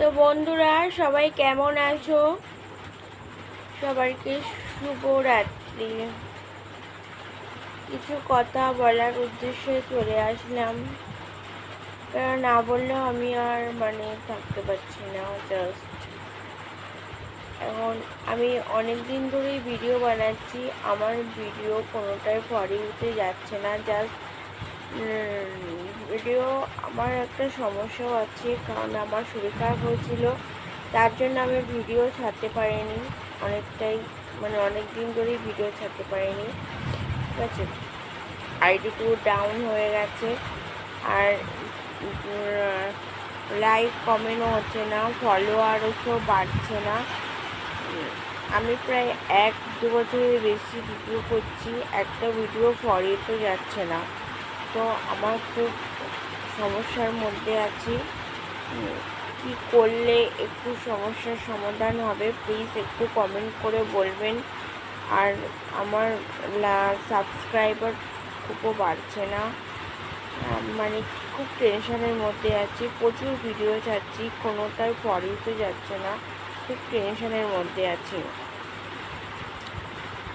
তো বন্ধুরা, সবাই কেমন আছো? সবাইকে শুভরাত্রি। কিছু কথা বলার উদ্দেশ্যে চলে আসলাম। কারণ না বললেও আমি আর মানে থাকতে পারছি না জাস্ট এখন আমি অনেক দিন ধরেই ভিডিও বানাচ্ছি, আমার ভিডিও কোনোটাই ফরে উঠে যাচ্ছে না জাস্ট ভিডিও আমার একটা সমস্যাও আছে, কারণ আমার শরীর খারাপ হয়েছিল। তার জন্য আমি ভিডিও ছাড়তে পারিনি। অনেকটাই মানে অনেক দিন ধরেই ভিডিও ছাড়তে পারিনি। ঠিক আছে? আইডি টু ডাউন হয়ে গেছে। আর লাইক কমেন্টও হচ্ছে না ফলোয়ারও তো বাড়ছে না। আমি প্রায় এক, দু বছরের বেশি ভিডিও করছি, একটা ভিডিও ফরে তো যাচ্ছে না। তো আমার খুব সমস্যার মধ্যে আছি। কি করলে একটু সমস্যার সমাধান হবে প্লিজ একটু কমেন্ট করে বলবেন। আর আমার সাবস্ক্রাইবার খুবও বাড়ছে না। মানে খুব টেনশনের মধ্যে আছি। প্রচুর ভিডিও ছাড়ছি, কোনোটাই পরেই তো যাচ্ছে না। খুব টেনশনের মধ্যে আছি।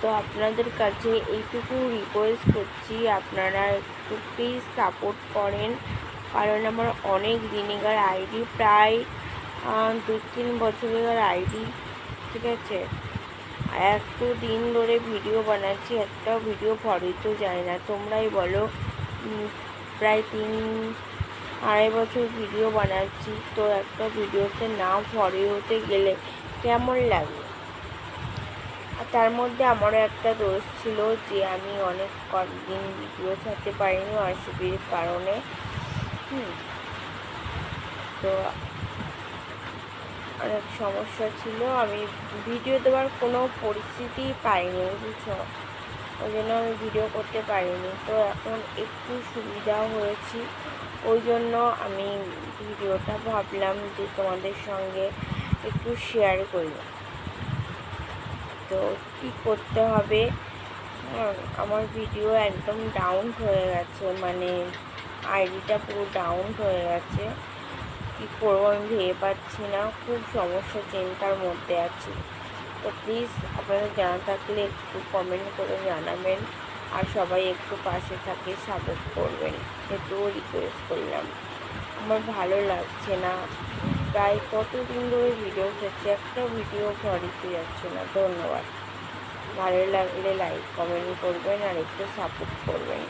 তো আপনাদের কাছে এইটুকু রিকোয়েস্ট করছি, আপনারা একটু প্লিজ সাপোর্ট করেন। কারণ আমার অনেক দিনিকার আইডি প্রায় দু তিন বছরের আইডি ঠিক আছে? এত দিন ধরে ভিডিও বানাচ্ছি একটা ভিডিও তো যায় না। তোমরাই বলো প্রায় তিন, আড়াই বছর ভিডিও বানাচ্ছি, তো একটা ভিডিওতে না ফরে হতে গেলে কেমন লাগে? আর তার মধ্যে আমারও একটা দোষ ছিল যে আমি অনেক কদিন ভিডিও ছাড়তে পারিনি অসুবিধার কারণে। হুম। তো অনেক সমস্যা ছিল। আমি ভিডিও দেওয়ার কোনো পরিস্থিতি পাইনি, বুঝছ? ওই জন্য আমি ভিডিও করতে পারিনি। তো এখন একটু সুবিধা হয়েছি। ওই জন্য আমি ভিডিওটা ভাবলাম যে তোমাদের সঙ্গে একটু শেয়ার করি। তো কী করতে হবে? আমার ভিডিও একদম ডাউন হয়ে গেছে মানে আইডিটা পুরো ডাউন হয়ে গেছে। কী করব আমি ভেবে পাচ্ছি না, খুব সমস্যা, চিন্তার মধ্যে আছি। তো প্লিজ আপনাদের জানা থাকলে একটু কমেন্ট করে জানাবেন, আর সবাই একটু পাশে থাকে সাপোর্ট করবেন এটুও রিকোয়েস্ট করলাম। আমার ভালো লাগছে না। প্রায় কতদিন ধরে ভিডিও করছি একটা ভিডিও ঘরেতে যাচ্ছে না, ধন্যবাদ। ভালো লাগলে লাইক কমেন্ট করবেন আর একটু সাপোর্ট করবেন।